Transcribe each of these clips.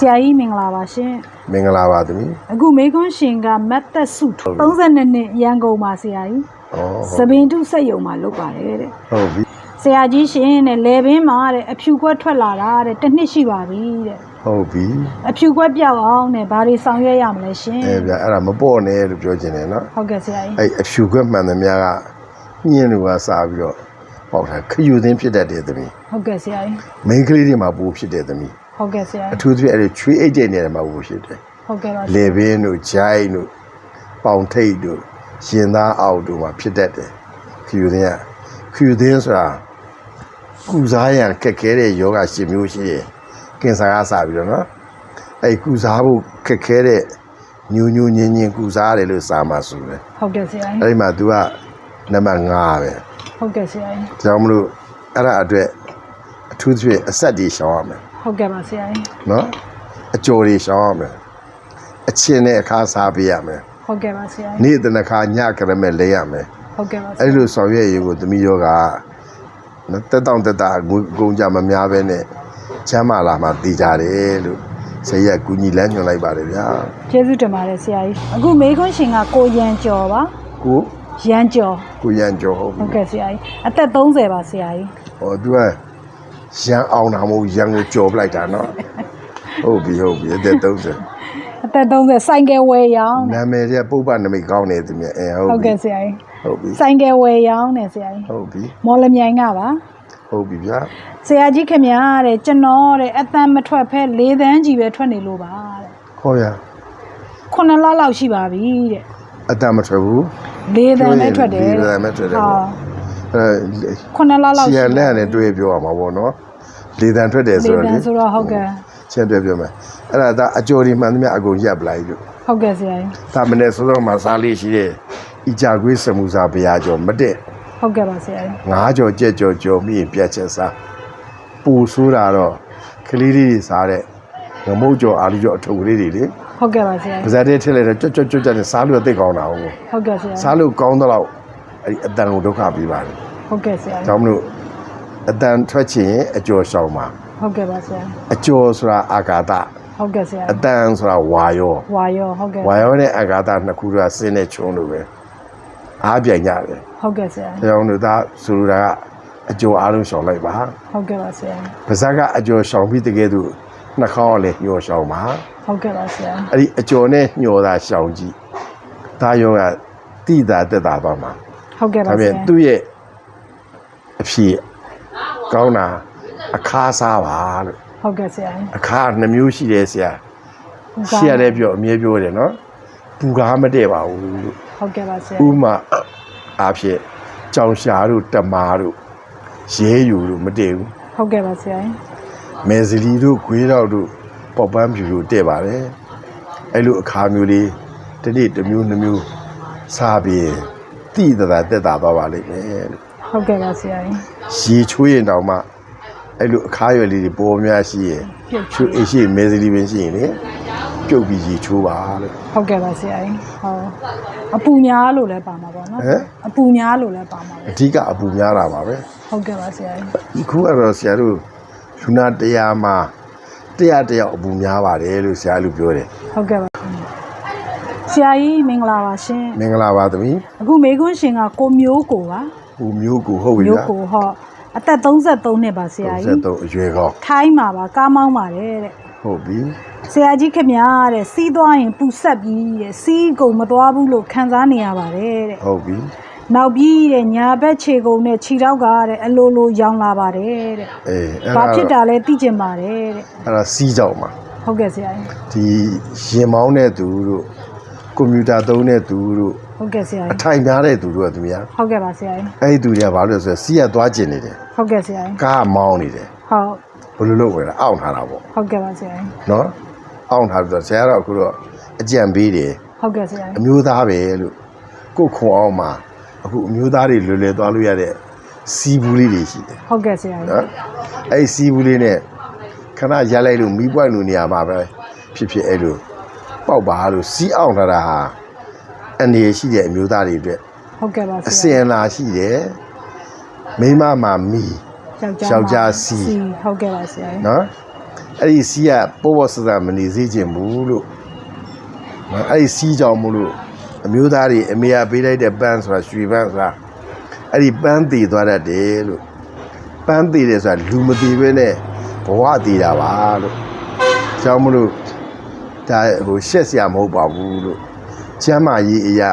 ဆရာကြီးမင်္ဂလာပါရှင်မင်္ဂလာပါသမီးအခုမေကွန်းရှင်ကမတ်သက်စုဟုတ်ပြီ32နှစ်ရန်ကုန်ပါဆရာကြီးဩသပင်တုစက်ယုံမှာလုပ်ပါတယ်တဲ့ဟုတ်ပြီဆရာကြီးရှင်တဲ့လေဘင်းမှာတဲ့အဖြူခွက်ထွက်လာတာတဲ့တစ်နှစ်ရှိပါပြီတဲ့ဟုတ်ပြီအဖြူခွက်ပြောက်အောင်တဲ့ဘာတွေဆောင်ရွက်ရမလဲရှင်အဲဗျအဲ့ဒါမပေါ့နဲ့လို့ပြောချင်တယ်နော်ဟုတ်ကဲ့ဆရာကြီးအဲ့အဖြူခွက်မှန်သမျှကညင်းလူကစားပြီးတော့ပေါက်တာခယူသင်းဖြစ်တတ်တယ်သမီးဟုတ်ကဲ့ဆရာကြီးမိန်းကလေးတွေမှာပိုးဖြစ်တယ်သမီး ဟုတ်ကဲ့ဆရာအကြီးထူးသဖြင့်အဲ့ဒီချွေးအိတ်တဲ့နေရာမှာပိုးဖြစ်တယ်ဟုတ်ကဲ့ပါလေဘင်းတို့ဂျိုင်းတို့ပေါင်ထိတ်တို့ရင်သားအောက်တို့မှာဖြစ်တတ်တယ်ခယူသင်းကခယူသင်းဆိုတာကုစားရန်ခက်ခဲတဲ့ယောဂရှင်မျိုးရှိတယ်ကင်ဆာကစပြီးတော့နော်အဲ့ကုစားဖို့ခက်ခဲတဲ့ညူညူညင်ညင်ကုစားရတယ်လို့စာမှာဆိုတယ်ဟုတ်ကဲ့ဆရာကြီးအဲ့ဒီမှာ तू ကနံပါတ်5ပဲဟုတ်ကဲ့ဆရာကြီးဒါကြောင့်မလို့အဲ့ဒါအတွက်အထူးသဖြင့်အဆက်တွေရှောင်ရမယ် ဟုတ်ကဲ့ပါဆရာကြီးနော်အကျော်တွေရှောင်ရမယ်အချင်းနဲ့အခါစားပေးရမယ်ဟုတ်ကဲ့ပါဆရာကြီးနေ့တနခါညကရမဲ့လဲရမယ်ဟုတ်ကဲ့ပါဆရာအဲ့လိုဆောင်ရွက်ရင်ကိုသမီးယောဂနော်တက်တောင့်တက်တာငွေအကုန်ကြမများပဲနဲ့ချမ်းမာလာမှတည်ကြတယ်လို့ဆရာကကူညီလမ်းညွှန်လိုက်ပါတယ်ဗျာကျေးဇူးတင်ပါတယ်ဆရာကြီးအခုမေခွန်းရှင်ကကိုရန်ကျော်ပါကိုရန်ကျော်ကိုရန်ကျော်ဟုတ်ပြီဟုတ်ကဲ့ဆရာကြီးအသက်30ပါဆရာကြီးဟော तू က ရန်အောင်တာမဟုတ်ရန်ကိုကြော်ပလိုက်တာနော်ဟုတ်ပြီဟုတ်ပြီအသက်30အသက်30ဆိုင်ကယ်ဝယ်ရောင်းနာမည်ကပုပ္ပနမိတ်ကောင်းနေသူမြဲအဲဟုတ်ဟုတ်ပြီကဲ့ဆရာကြီးဟုတ်ပြီဆိုင်ကယ်ဝယ်ရောင်းတယ်ဆရာကြီးဟုတ်ပြီမော်လမြိုင်ကပါဟုတ်ပြီဗျာဆရာကြီးခင်ဗျာတဲ့ကျွန်တော်တဲ့အတန်မထွက်ဖဲ၄သန်းကြီးပဲထွက်နေလို့ပါတဲ့ခေါ်ရခုနှစ်လလောက်ရှိပါပြီတဲ့အတတ်မထွက်ဘူး၄သန်းပဲထွက်တယ်၄သန်းပဲထွက်တယ်ပေါ့ဟုတ် အဲခုနှစ်လလောက်ဆီယရှိန်နဲ့နဲ့တွေ့ပြောရမှာပေါ့နော်လေတန်ထွက်တယ်ဆို၄တော့သလေန်းဆိုတော့ဟုတ်ကဲ့ချက်တွေ့ပြောမယ်အဲ့ဒါဒါအကျော်ဒီမှန်သမျှအကုန်ရပ်ပလိုက်လို့ဟုတ်ကဲ့ဆရာကြီးဒါမနေ့စောစောမှစားလေးရှိတဲ့ဤကြကွေးစမှုစာဘုရားကျော်မတက်ဟုတ်ကဲ့ပါဆရာကြီးငါးကြော်ကြက်ကြော်ကြော်မိရင်ပြတ်ချက်စားပူဆိုးတာတော့ကလေးလေးတွေစားတဲ့ငမုတ်ကြော်အာလူကြော်အထုပ်ကလေးတွေလေဟုတ်ကဲ့ပါဆရာပါကြီးဇက်တဲ့ထည့်လိုက်တော့ကြွတ်ကြွတ်ကြွတ်ကြွတ်နဲ့စားလို့သိကောင်းတာဟုတ်ဟုတ်ကဲ့ဆရာစားလို့ကောင်းတော့ အဲ့ဒီအတန်ကိုဒုက္ခပြီးပါတယ်ဟုတ်ကဲ့ဆရာ။ကြောင့်မလို့အတန်ထွက်ချင်ရင်အကျော်ရှောင်ပါဟုတ်ကဲ့ပါဆရာအကျော်ဆိုတာအာကာသဟုတ်ကဲ့ဆရာအတန်ဆိုတာဝါယောဝါရောဟုတ်ကဲ့ဝါယောနဲ့အာကာသနှစ်ခုကဆင်းတဲ့ချုံလို့ပဲအားပြိုင်ကြတယ်ဟုတ်ကဲ့ဆရာ။ဒါကြောင့်လို့ဒါဆိုလိုတာကအကျော်အားလုံးရှောင်လိုက်ပါဟုတ်ကဲ့ပါဆရာ။ပါဇက်ကအကျော်ရှောင်ပြီးတကယ်သူနှာခေါင်းကလည်းညှော်ရှောင်ပါဟုတ်ကဲ့ပါဆရာ။အဲ့ဒီအကျော်နဲ့ညှော်တာရှောင်ကြည့်။ဒါယောကတိတာတက်တာပါမှာ ဟုတ်ကဲ့။ပါဒါဆပြန်ရာသူ့ရဲ့အဖြစ်ကောင်းတာအခါစားပါလို့ဟုတ်ကဲ့ဆရာအခါနှမျိုးရှိတယ်ဆရာဟုတ်ရှိရတယ်ပြောအမြဲပြောတယ်နော်ပူကားမတည့်ပါဘူးလို့ဟုတ်ကဲ့ပါဆရာဥမာအားဖြင့်ကြောင်ရှာတို့တမာတို့ရဲယူတို့မတည့်ဘူးဟုတ်ကဲ့ပါဆရာမဲစလီတို့ခွေးတော့တို့ပေါက်ပန်းဖြူတို့တည့်ပါတယ်အဲ့လိုအခါမျိုးလေးတစ်နေ့တစ်မျိုးနှမျိုးစားပြီး တိတတာတက်တာသွားပါလိမ့်မယ်လို့ဟုတ်ကဲ့ပါဆရာရေချိုးရင်တောင်မှအဲ့လိုအခါရွယ်လေးတွေပေါ်များရှိရင်ပြုတ်ချိုးအရှိမဲစလီပင်ရှိရင်လေပြုတ်ပြီးရေချိုးပါလို့ဟုတ်ကဲ့ပါဆရာဟုတ်အပူများလို့လည်းပါမှာပေါ့နော်ဟမ်အပူများလို့လည်းပါမှာအဓိကအပူများတာပါပဲဟုတ်ကဲ့ပါဆရာဒီခုကတော့ဆရာတို့လူနာတရားမှာတရားတယောက်အပူများပါတယ်လို့ဆရာလူပြောတယ်ဟုတ်ကဲ့ပါ ဆရာကြီးမင်္ဂလာပါရှင်မင်္ဂလာပါသမီးအခုမေကွန်းရှင်ကကိုမျိုးကိုပါဟိုမျိုးကိုဟုတ်ပြီမျိုးလားကိုဟောအသက်33နှစ်ပါဆရာကြီး33အရွယ်ကောင်းထိုင်းမှာပါကားမောင်းပါတယ်တဲ့ဟုတ်ပြီဆရာကြီးခင်ဗျာတဲ့စီးသွားရင်ပူဆက်ပြီးတဲ့စီးကုန်မသွားဘူးလို့ခံစားနေရပါတယ်တဲ့ဟုတ်ပြီနောက်ပြီးတဲ့ညာဘက်ခြေကုန်နဲ့ခြေထောက်ကတဲ့အလိုလိုရောင်လာပါတယ်တဲ့အေးအဲ့ဘာဒါဖြစ်တာလဲသိကျင်ပါတယ်တဲ့အဲ့ဒါစီးကြောက်မှာဟုတ်ကဲ့ဆရာကြီးဒီရင်မောင်းတဲ့သူတို့ ကွန်ပျူတာသုံးတဲ့သူတို့ဟုတ်ကဲ့ဆရာအကြီးထိုင်များတဲ့သူတို့ကသူများဟုတ်ကဲ့ပါဆရာကြီးအဲ့ဒီသူတွေကဘာလို့လဲဆိုတော့စီးရသွားကျင်နေတယ်ဟုတ်ကဲ့ဆရာကြီးကားမောင်းနေတယ်ဟုတ်ဘယ်လိုလုပ်ဝင်လဲအောင့်ထားတာပေါ့ဟုတ်ကဲ့ပါဆရာကြီးနော်အောင့်ထားပြီးတော့ဆရာကတော့အခုတော့အကြံပေးတယ်ဟုတ်ကဲ့ဆရာအကြီးမျိုးသားပဲလို့ကိုယ်ခွန်အောင်မှာအခုအမျိုးသားတွေလွယ်လွယ်သွားလို့ရတဲ့စီးဘူးလေးတွေရှိတယ် ဟုတ်ကဲ့ဆရာကြီးနော်အဲ့ဒီစီးဘူးလေးနဲ့ခဏရက်လိုက်လို့မီးပွိုင်လို့နေရာမှာပဲဖြစ်ဖြစ်အဲ့လို ပေါက်ပါလို့စီးအောင်ထားတာဟာအနေရှိတဲ့အမျိုးသားတွေအတွက်ဟုတ်ကဲ့ပါဆအရာစင်အလာရှိတယ်မိန်းမမှာမီယောက်ျားယောက်ျားစီဟုတ်ကဲ့ပါဆရာကြီးနော်အဲ့ဒီစီးကပေါ်ပေါ်ဆဆမနေစေချင်ဘူးလို့နော်အဲ့ဒီစီးကြောင့်မလို့အမျိုးသားတွေအမေကပေးလိုက်တဲ့ပန်းဆိုတာရွှေပန်းဆိုတာအဲ့ဒီပန်းတည်သွားတတ်တယ်လို့ပန်းတည်တယ်ဆိုတာလူမတည်ဘဲနဲ့ဘဝတည်တာပါလို့ကြောင့်မလို့ ဒါဟိုရှက်စရာမဟုတ်ပါဘူးလို့ကျမ်းမာရေးအရာ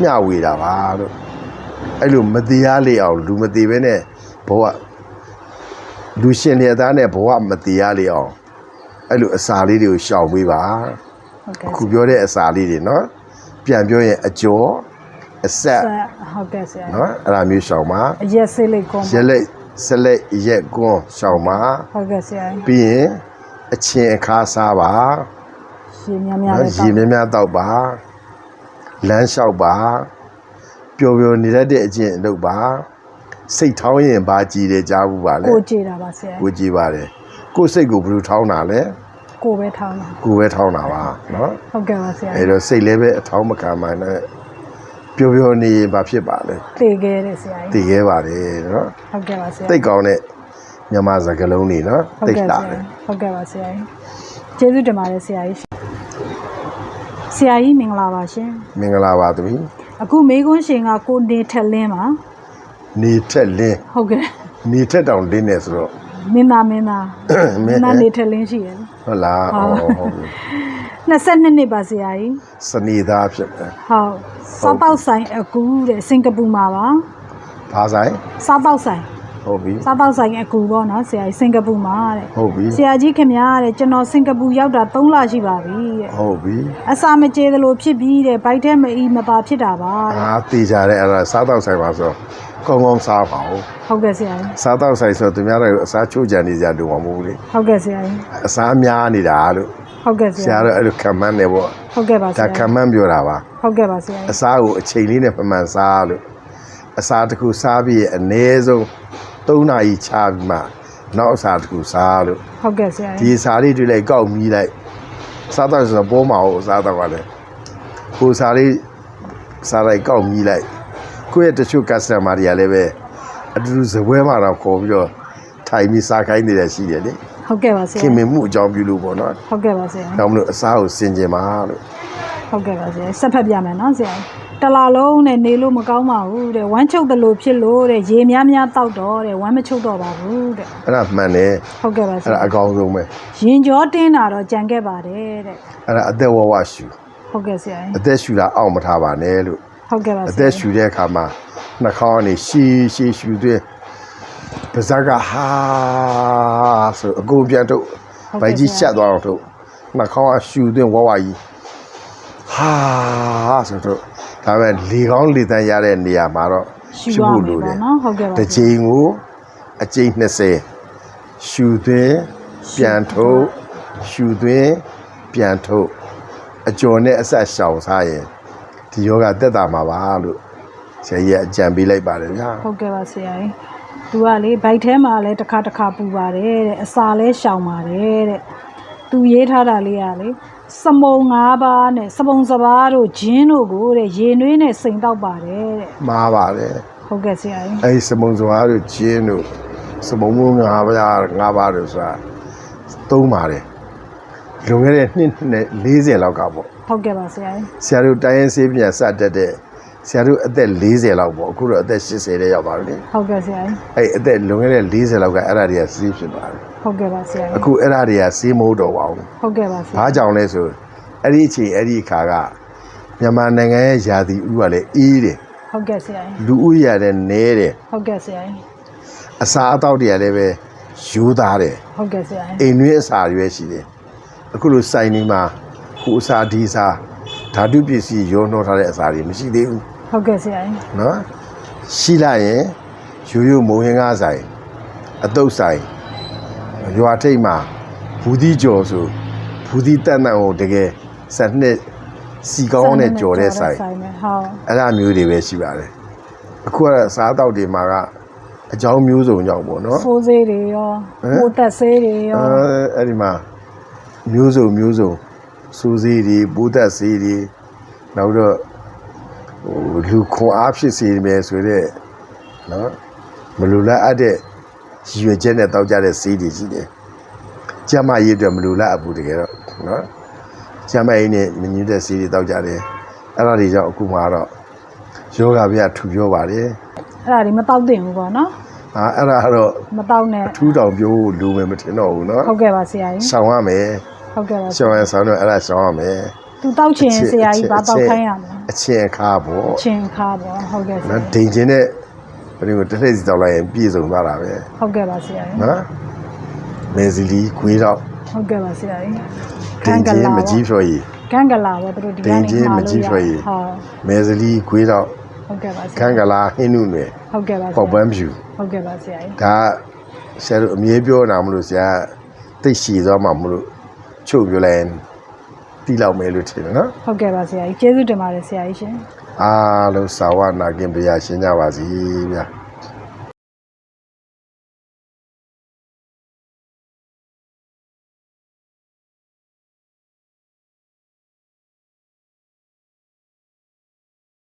မျှဝေတာပါလို့အဲ့လိုမတရားလေအောင်လူမတည်ဘဲနဲ့ဘဝလူရှင်လျက်သားနဲ့ဘဝမတရားလေအောင်အဲ့လိုအစာလေးတွေကိုရှောင်ပေးပါဟုတ်ကဲ့အခုပြောတဲ့အစာလေးတွေနော်ပြန်ပြောရင်အကျော်အဆက်ဟုတ်ကဲ့ဆရာကြီးနော်အဲ့ဒါမျိုးရှောင်ပါအရက်ဆေးလေးကောရက်လက်ဆက်လက်ရက်ကွန်းရှောင်ပါဟုတ်ကဲ့ဆရာကြီးပြီးရင်အချင်းအခါစားပါ ရေများများနော်လေးရေများများတောက်ပါလမ်းလျှောက်ပါပျော်ပျော်နေတတ်တဲ့အချင်းအလုပ်ပါစိတ်ထောင်းရင်ဘာကြည်တယ်ကြားဘူးပါလေကိုကြည်တာပါဆရာကြီးကိုကြည်ပါတယ်ကိုယ်စိတ်ကိုဘယ်လိုထောင်းတာလဲကိုပဲထောင်းတာကိုယ်ပဲထောင်းတာပါနော်ဟုတ်ကဲ့ပါဆရာအဲ့ကြီးတော့စိတ်လည်းပဲအထောင်းမခံမှန်းနဲ့ပျော်ပျော်နေရင်ဘာဖြစ်ပါလဲတည်ခဲ့တယ်ဆရာတကြီးည်ခဲ့ပါတယ်နော်ဟုတ်ကဲ့ပါဆရာတိတ်ကောင်းတဲ့မြန်မာစကားလုံးတွေနော်ဟုတ်တိတ်ကဲ့လာဆရာတယ်ဟုတ်ကဲ့ပါဆရာကြီးကျေးဇူးတင်ပါတယ်ဆရာကြီး ဆရာကြီးမင်္ဂလာပါရှင်မင်္ဂလာပါသမီးအခုမေကွန်းရှင်ကကိုနေထက်လင်းပါနေထက်လင်းဟုတ်ကဲ့နေထက်တောင်လင်းနေဆိုတော့မင်းသားမင်းသားမမင်းင်းသားနေထက်လင်းရှိတယ်ဟုတ်လားဟုတ်ဟုတ်ဟုတ်ပြီ22နှစ်ပါဆရာကြီးစနေသားဖြစ်တယ်ဟုတ်စားပေါက်ဆိုင်အကူတဲ့စင်ကာပူမှာပါဘာဆိုင်စားပေါက်ဆိုင် ဟုတ်ပြီစားပေါက်ဆိုင်အကူပေါ့နော်ဆရာကြီးစင်ကာပူမှာတဲ့ဟုတ်ပြီဆရာကြီးခင်ဗျားတဲ့ကျွန်တော်စင်ကာပူရောက်တာ3လရှိပါပြီတဲ့ဟုတ်ပြီအစာမကြေသလိုဖြစ်ပြီးတဲ့ဘိုက်ထဲမအီမပါဖြစ်တာပါတဲ့အာတေးကြတဲ့အဲ့ဒါစားတော့ဆိုင်ပါဆိုတော့ကောင်းကောင်းစားပါဦးဟုတ်ကဲ့ဆရာကြီးစားတော့ဆိုင်ဆိုတော့သူများတွေအစားချိုးကြံနေကြတူမှာမဟုတ်ဘူးလေဟုတ်ကဲ့ဆရာကြီးအစားများနေတာလို့ဟုတ်ကဲ့ဆဆရာရာတော့အဲ့လိုခံမှန်းနေပေါ့ဟုတ်ကဲ့ပါဆဒါရာခံမှန်းပြောတာပါဟုတ်ကဲ့ပါဆရာအစားကိုအချိန်လေးနဲ့မှန်မှန်စားလို့အစားတစ်ခုစားပြီးရင်အနည်းဆုံး 3နာရီချပြီးမှနောက်အစားတစ်ခုစားလို့ဟုတ်ကဲ့ဆရာဒီအစားလေးတွေလိုက်ကောက်မြည်လိုက်စားတော့ဆိုတော့ပေါ်မှာဟုတ်စားတော့ကလည်းကိုယ်စားလေးစားလိုက်ကောက်မြည်လိုက်ကိုယ့်ရဲ့တချို့ customer တွေကလည်းပဲအတူတူဇပွဲမှာတော့ခေါ်ပြီးတော့ထိုင်ပြီးစားခိုင်းနေတယ်ရှိတယ်လေဟုတ်ကဲ့ပါဆရာခင်မင်မှုအကြောင်းပြုလို့ပေါ့နော်ဟုတ်ကဲ့ပါဆရာဒါမှမဟုတ်အစားကိုစင်ကြင်ပါလို့ဟုတ်ကဲ့ပါဆရာဆက်ဖက်ပြမယ်နော်ဆရာ တလာလုံးနဲ့နေလို့မကောင်းပါဘူးတဲ့ဝမ်းချုပ်တယ်လို့ဖြစ်လို့တဲ့ရေများများတောက်တော့တဲ့ဝမ်းမချုပ်တော့ပါဘူးတဲ့အဲ့ဒါမှန်တယ်ဟုတ်ကဲ့ပါဆအဲ့ရာဒါအကောင်းဆုံးပဲရင်ကြောတင်းတာတော့ကြံခဲ့ပါတယ်တဲ့အဲ့ဒါအသက်ဝဝရှူဟုတ်ကဲ့ဆရာအသက်ရှူတာအောက်မထားပါနဲ့လို့ဟုတ်ကဲ့ပါဆအရာသက်ရှူတဲ့အခါမှာနှာခေါင်းကနေရှည်ရှည်ရှူသွင်းပါးစပ်ကဟာဆိုအကုန်ပြန်ထုတ်ဗိုက်ကြီးချက်သွားအောင်ထုတ်နှာခေါင်းကရှူသွင်းဝဝကြီးဟာဆိုတော့ ဒါပေမဲ့လေကောင်းလေတန်းရတဲ့နေရာမှာတော့ရှူရမယ်ပေါ့နော်ဟုတ်ကဲ့ပါတစ်ချိန်ကိုအကျိန်20ရှူသွင်းပြန်ထုတ်ရှူသွင်းပြန်ထုတ်အကျော်နဲ့အဆက်ရှောင်စားရင်ဒီယောဂတက်တာမှာပါလို့ဆရာကြီးကအကြံပေးလိုက်ပါတယ်ဗျာဟုတ်ကဲ့ပါဆရာကြီးသူကလေဘိုက်ထဲမှာလည်းတစ်ခါတစ်ခါပူပါတယ်တဲ့အစာလဲရှောင်ပါတယ်တဲ့သူရေးထားတာလေးကလေ စမုံ၅ပါးနဲ့စပုံစပါးတို့ဂျင်းတို့ကိုတဲ့ရေနွေးနဲ့စိန်တော့ပါတယ်တဲ့မှားပါတယ်ဟုတ်ကဲ့ဆရာကြီးအဲဒီစမုံစွာတို့ကျင်းတို့စမုံမိုးငါးပါးငါးပါးတို့ဆိုတာသုံးပါတယ်လွန်ခဲ့တဲ့နှစ်နဲ့40လောက်ကပေါ့ဟုတ်ကဲ့ပါဆရာကြီးဆရာတို့တိုင်းရင်းစေးပြန်စတက်တဲ့ဆရာတို့အသက်40လောက်ပေါ့အခုတော့အသက်80တဲ့ရောက်ပါပြီလေဟုတ်ကဲ့ဆရာကြီးအဲ့အသက်လွန်ခဲ့တဲ့40လောက်ကအဲ့ဒါတွေကစီးဖြစ်ပါတယ် ဟုတ်ကဲ့ပါဆရာ။ကြီးအခုအဲ့ဒါတွေကစီးမဟုတ်တော့ပါဘူးဟုတ်ကဲ့ပါဆ။ရာဘာကြောင့်လဲဆိုအဲ့ဒီအချိန်အဲ့ဒီအခါကမြန်မာနိုင်ငံရဲ့ယာတီဥကလည်းအေးတယ်ဟုတ်ကဲ့ဆရာကြီးလူဦးရေကလည်းနည်းတယ်ဟုတ်ကဲ့ဆရာကြီးအစာအသောက်တွေကလည်းပဲယူသားတယ်ဟုတ်ကဲ့ဆရာကြီးအိမ်တွင်းအစာတွေပဲရှိတယ်။အခုလိုစိုင်နေမှာဟိုအစာဒီအစာဓာတုပစ္စည်းရောနှောထားတဲ့အစာတွေမရှိသေးဘူးဟုတ်ကဲ့ဆရာကြီးနော်။ရှိလိုက်ရင်ရိုးရိုးမုံဟင်းကားဆိုင်အတုပ်ဆိုင် ရွာထိပ်မှာဘူးဒီကြော်ဆိုဘူးဒီတက်တန်ကိုတကယ်စနစ်စီကောင်းနဲ့ကြော်တဲ့ဆိုင်ဆိုင်မယ်ဟုတ်အဲ့ဒါမျိုးတွေပဲရှိပါတယ်အခုကတော့စားတောက်တွေမှာကအကြောင်းမျိုးစုံကြောင့်ပေါ့နော်ဖိုးဆေးတွေရောဟမ်ဟိုတက်ဆေးတွေရောအဲအဲ့ဒီမှာမျိုးစုံမျိုးစုံစူးစီးတွေပိုးသက်စီးတွေနောက်တော့ဟိုလူခွန်အားဖြစ်စေမယ်ဆိုတော့နော်မလူလားအပ်တဲ့ ရည်ရွယ်ချက်နဲ့တောက်ကြတဲ့စီးတွေရှိတယ်ကျမ်းမရေးအတွက်မလူလားအပူတကယ်တော့နော်ကျမ်းမရေးနဲ့မညူတဲ့စီးတွေတောက်ကြတယ်အဲ့ဒါတွေကြောင့်အခုမှတော့ယောဂဗျာထူပြောပါတယ်အဲ့ဒါတွေမတောက်တင်ဘူးပေါ့နော်ဟာအဲ့ဒါကတော့မတောက်နဲ့ထူးတောင်ပြောလို့လူမယ်မထင်တော့ဘူးနော်ဟုတ်ကဲ့ပါဆရာကြီးဆောင်းရမယ်ဟုတ်ကဲ့ပါဆောင်းရဆောင်းတော့အဲ့ဒါဆောင်းရမယ်သူတောက်ချင်ဆရာကြီးဘာတောက်ခိုင်းရမလဲအချင်းအခါပေါ့ချင်းခါပေါ့ဟုတ်ကဲ့ဆရာနော်ဒိန်ချင်း နဲ့ဘယ်လိုတစ်ထည့်စီတောက်လိုက်ရင်ပြည့်စုံသွားတာပဲဟုတ်ကဲ့ပါဆရာကြီးနော်မေဇီလီခွေးတော့ဟုတ်ကဲ့ပါဆရာကြီးဒိန်ချင်းမကြီးဖြော်ရီခန်းကလာပေါ့သူတို့ဒီကနေမှာလို့ရဟုတ်မေဇလီခွေးတော့ဟုတ်ကဲ့ပါဆခရာန်းကလာဟင်းနုနယ်ဟုတ်ကဲ့ပါဆပေါက်ပရာန်းဖြူဟုတ်ကဲ့ပါဆရာကြီးဒါဆရာတို့အမြဲပြောတာမလို့ဆရာတိတ်ရှည်သွားမှမလို့ချုပ်ပြောလိုက်ရင်တီးလောက်မယ်လို့ထင်တယ်နော်ဟုတ်ကဲ့ပါဆရာကြီးကျေးဇူးတင်ပါတယ်ဆရာကြီးရှင် အားလုံးစာဝနာကင်ပြရရှင်းကြပါစီဗျာ